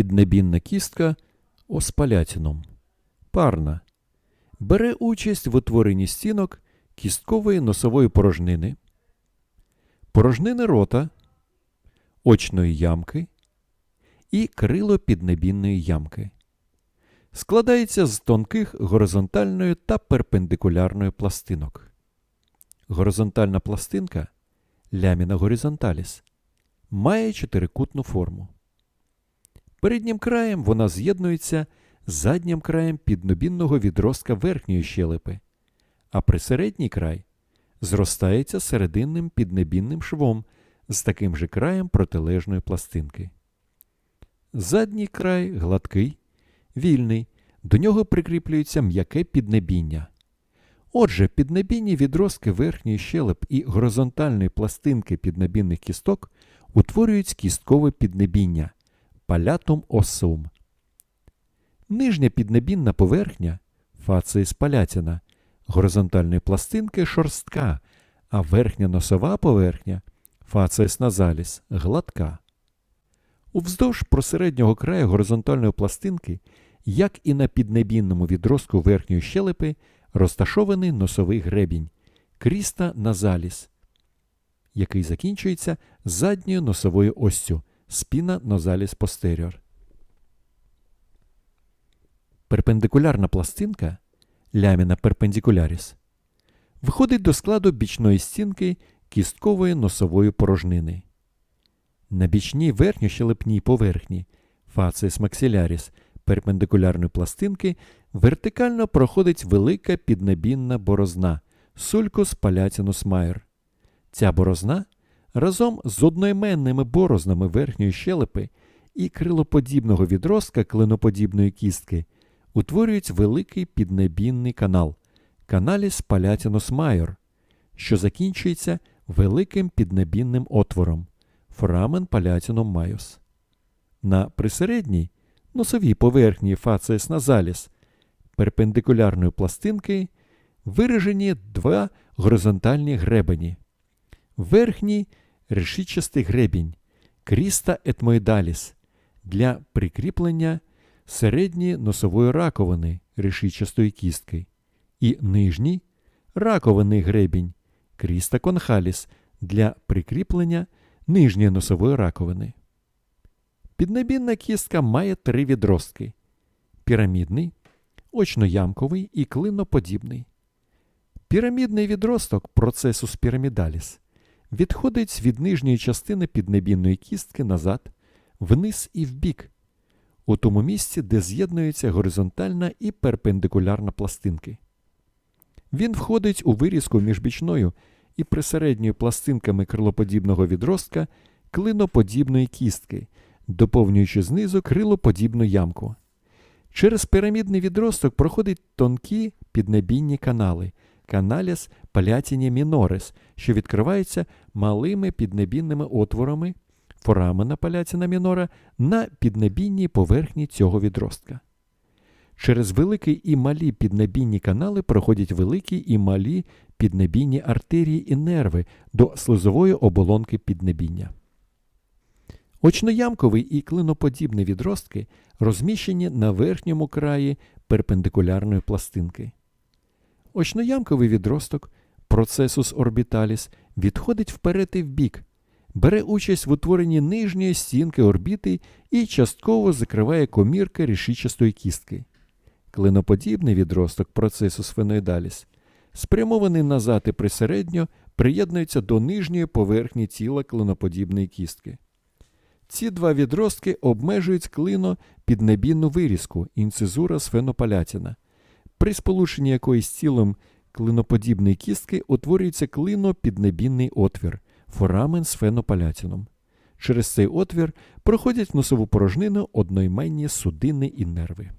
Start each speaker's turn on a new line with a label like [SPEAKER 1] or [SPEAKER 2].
[SPEAKER 1] Піднебінна кістка оспалятіном. Парна. Бере участь в утворенні стінок кісткової носової порожнини, порожнини рота, очної ямки і крило піднебінної ямки. Складається з тонких горизонтальної та перпендикулярної пластинок. Горизонтальна пластинка ляміна горизонталіс має чотирикутну форму. Переднім краєм вона з'єднується з заднім краєм піднобінного відростка верхньої щелепи, а присередній край зростається серединним піднебінним швом з таким же краєм протилежної пластинки. Задній край гладкий, вільний, до нього прикріплюється м'яке піднебіння. Отже, піднебінні відростки верхньої щелеп і горизонтальної пластинки піднебінних кісток утворюють кісткове піднебіння палятум осум. Нижня піднебінна поверхня фацеїс палятіна, горизонтальної пластинки шорстка, а верхня носова поверхня фацеїс назаліс гладка. Увздовж просереднього краю горизонтальної пластинки, як і на піднебінному відростку верхньої щелепи, розташований носовий гребінь кріста назаліс, який закінчується задньою носовою остю спіна нозаліс постеріор. Перпендикулярна пластинка ляміна перпендикуляріс виходить до складу бічної стінки кісткової носової порожнини. На бічній верхньощелепній поверхні фацис максиляріс перпендикулярної пластинки вертикально проходить велика піднебінна борозна сулькус палятінус майор. Ця борозна разом з одноіменними борознами верхньої щелепи і крилоподібного відростка клиноподібної кістки утворюють великий піднебінний канал каналіс палятінус майор, що закінчується великим піднебінним отвором форамен палятінум майос. На присередній носовій поверхні фацес назаліс перпендикулярної пластинки виражені два горизонтальні гребені. Верхній решітчастий гребінь кріста етмоїдаліс для прикріплення середньої носової раковини решітчастої кістки і нижній раковинний гребінь кріста конхаліс для прикріплення нижньої носової раковини. Піднебінна кістка має три відростки пірамідний, очноямковий і клиноподібний. Пірамідний відросток процесус пірамідаліс відходить від нижньої частини піднебінної кістки назад, вниз і вбік, у тому місці, де з'єднуються горизонтальна і перпендикулярна пластинки. Він входить у вирізку між бічною і присередньою пластинками крилоподібного відростка клиноподібної кістки, доповнюючи знизу крилоподібну ямку. Через пірамідний відросток проходять тонкі піднебінні канали каналіс палятіні мінорис, що відкриваються малими піднебінними отворами форамена палятіна мінора на піднебінній поверхні цього відростка. Через великі і малі піднебінні канали проходять великі і малі піднебінні артерії і нерви до слизової оболонки піднебіння. Очноямковий і клиноподібні відростки розміщені на верхньому краї перпендикулярної пластинки. Очноямковий відросток процесус орбіталіс відходить вперед і вбік, бере участь в утворенні нижньої стінки орбіти і частково закриває комірки рішічастої кістки. Клиноподібний відросток процесус феноїдаліс спрямований назад і присередньо приєднується до нижньої поверхні тіла клиноподібної кістки. Ці два відростки обмежують клино піднебінну вирізку інцизура сфенопалятіна, при сполученні якоїсь з тілом клиноподібної кістки утворюється клино-піднебінний отвір форамен з фенопалятіном. Через цей отвір проходять в носову порожнину одноіменні судини і нерви.